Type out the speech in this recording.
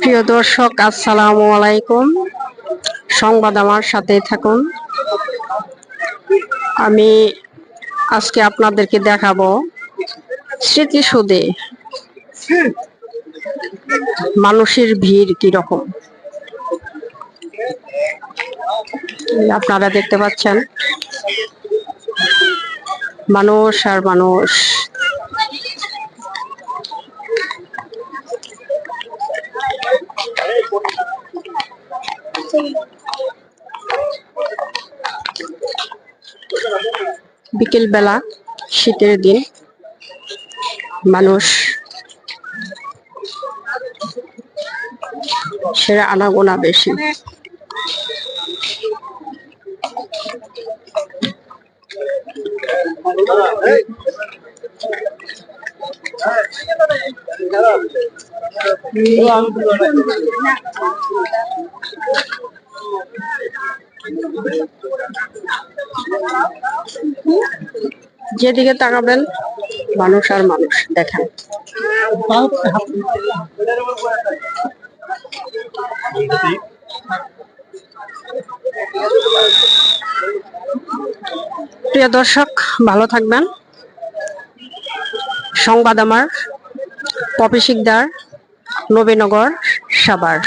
প্রিয় দর্শক, আসসালামু আলাইকুম। সংবাদ আমার সাথে থাকুন। আমি আজকে আপনাদেরকে দেখাবো স্মৃতি সুদে মানুষের ভিড় কীরকম। আপনারা দেখতে পাচ্ছেন, মানুষ আর মানুষ। বিকেল বেলা শীতের দিন মানুষ সেরা আনাগোনা বেশি যেদিকে তাকাবেন মানুষ আর মানুষ দেখেন। প্রিয় দর্শক ভালো থাকবেন। সংবাদ আমার পপি শিকদার নবীনগর সাবার